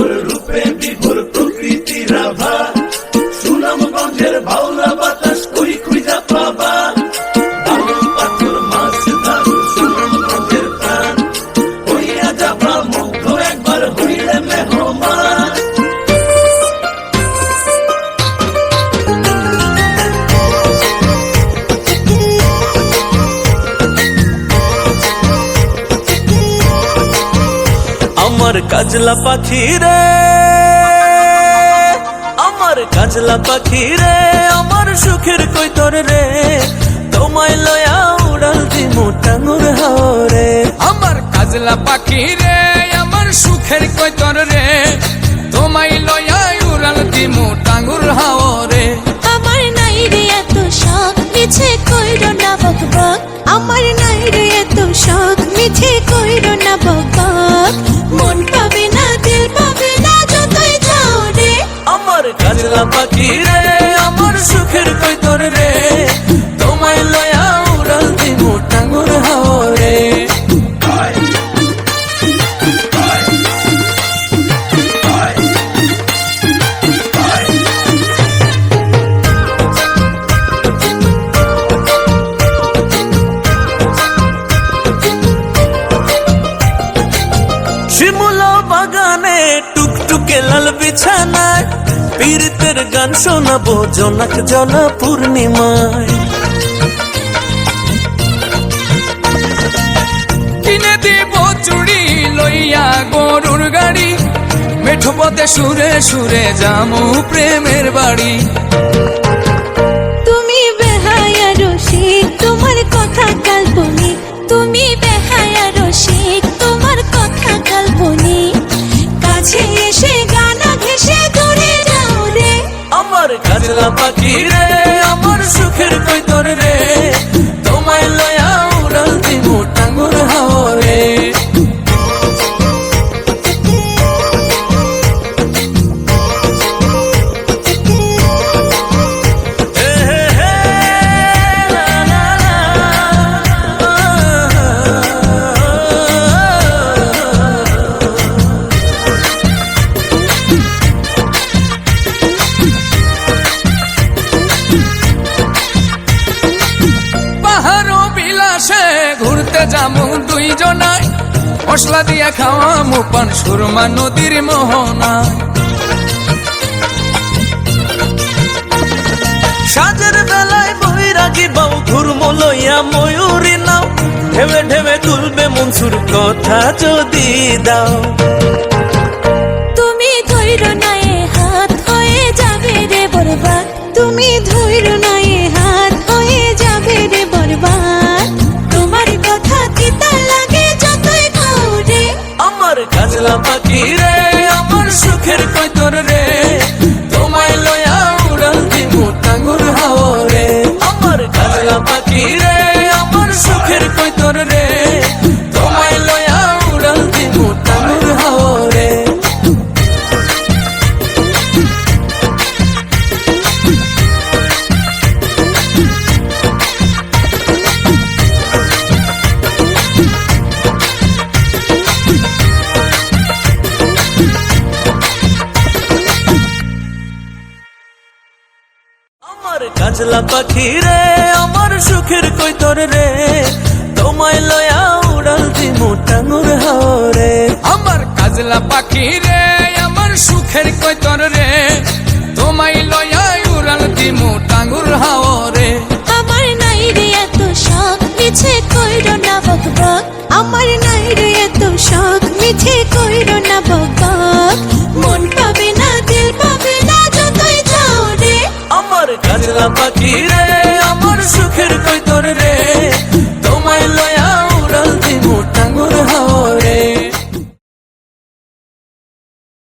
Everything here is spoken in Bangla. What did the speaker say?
out of কাজলা পাখি রে। আমার কাজলা পাখি রে, আমার সুখের কই তোর রে। তোমায় লয়া উড়াল দিমু টাঙ্গুর হাওরে। আমার কাজলা পাখি রে, আমার সুখের কই তোর রে। তোমায় লয়া উড়াল দিমু টাঙ্গুর আমার সুখের কৈতর লাল বিছানায় পীড়িতের গান শোনাবো জনক জন পূর্ণিমায়। কিনে দিব চুড়ি লইয়া গরুর গাড়ি, মেঠো পথে সুরে সুরে যামু প্রেমের বাড়ি। সুখের তোর রে তোমায় লয়া যামু দুইজনায় মশলা দিয়া খাওয়া মুপান সুরমা নদীর মোহনায় সাজের বেলায় বৈরাগী বাউ ঘুরম লইয়া ময়ূরী নাও। ঢেবে ঢেবে তুলবে মনসুর কথা যদি দাও। তুমি ধৈর্য নয় হাত হয়ে যাবে রে বরবাদ। তুমি ধৈর্য পাখি রে আমার সুখের কদর রে। কাজলা পাখি রে আমার সুখের কই তোর রে। তোমায় লয়া উড়াল দিমু টাঙ্গুর হাওরে। আমার কাজলা পাখি রে আমার সুখের কই তোর রে। তোমায় লয়া উড়াল দিমু টাঙ্গুর হাওরে। আমার নাই রে এত শখ মিছে কইরো না বক আমার নাই